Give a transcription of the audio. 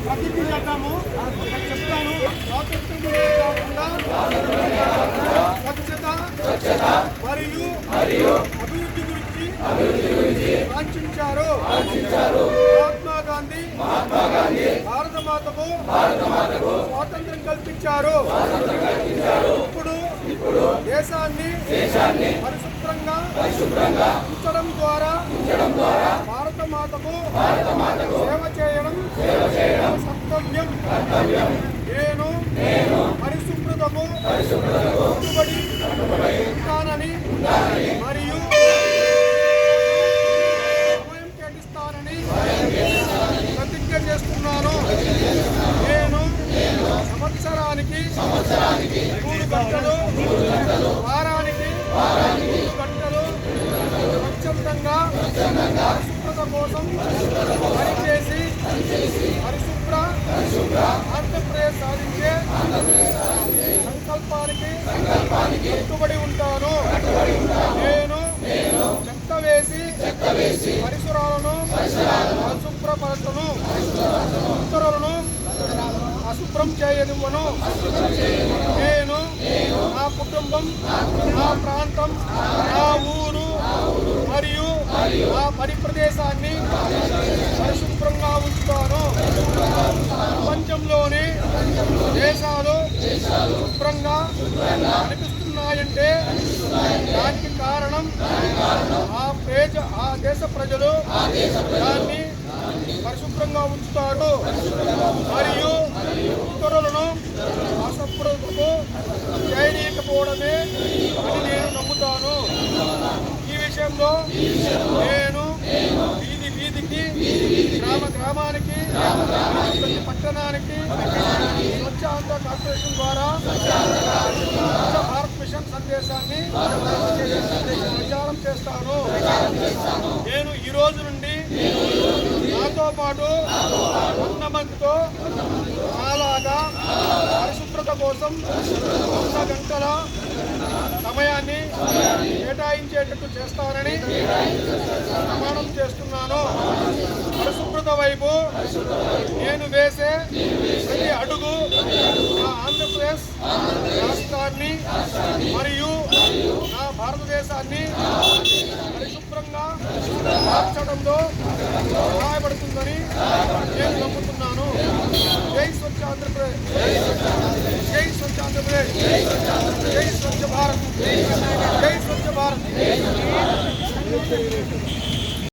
ప్రతిజ్ఞ చేద్దాము చెప్తాను కాకుండా స్వచ్ఛత మరియు అభివృద్ధి గురించి కాంక్షించారు మహాత్మా గాంధీ భారత మాతకు కల్పించారు. ఇప్పుడు దేశాన్ని పరిశుభ్రంగా ఉంచడం ద్వారా భారత మాతకు సేవ చేయడం కర్తవ్యం. నేను పరిశుభ్రతకు కట్టుబడి ఉంటానని మరియు సమయం కేటిస్తానని ప్రతిజ్ఞ చేస్తున్నాను నేను సంవత్సరానికి మూడు గంటలు వారానికి మూడు గంటలు స్వచ్ఛందంగా పరిశుభ్రత కోసం పనిచేసి పరిశుభ్ర ఆంధ్రప్రదేశ్ సాధించే సంకల్పానికి కట్టుబడి ఉంటాను. నేను చెత్త వేసి పరిసరాలను పరిశుభ్రపరచను. ఉత్తరులను అశుభ్రం చేయనివ్వను నేను నా కుటుంబం నా ప్రాంతం నా ఊరు మరియు నా పని ప్రదేశాన్ని పరిశుభ్రంగా ఉంచుతాను. ప్రపంచంలోని దేశాలు శుభ్రంగా కనిపిస్తున్నాయంటే దానికి కారణం ఆ పేజ ఆ దేశ ప్రజలు దాన్ని పరిశుభ్రంగా ఉంచుతారు. ఈ నేను వీధి వీధికి గ్రామ గ్రామానికి ప్రతి పట్టణానికి స్వచ్ఛ ఆంధ్ర కార్పొరేషన్ ద్వారా స్వచ్ఛ భారత్ మిషన్ సందేశాన్ని ప్రచారం చేస్తాను. నేను ఈ రోజు నుండి నాతో పాటు వంద అలాగా పరిశుభ్రత కోసం వంద గంటల సమయాన్ని కేటాయించేటట్టు చేస్తానని ప్రమాణం చేస్తున్నాను. పరిశుభ్రత వైపు నేను వేసే ప్రతి అడుగు నా ఆంధ్రప్రదేశ్ రాష్ట్రాన్ని మరియు నా భారతదేశాన్ని పరిశుభ్రంగా మార్చడంలో సహాయపడుతుందని నేను నమ్ముతున్నాను. జై స్వచ్ఛ ఆంధ్రప్రదేశ్. జై స్వచ్ఛ ఆంధ్రప్రదేశ్. జై స్వచ్ఛ భారత్. జై భారత్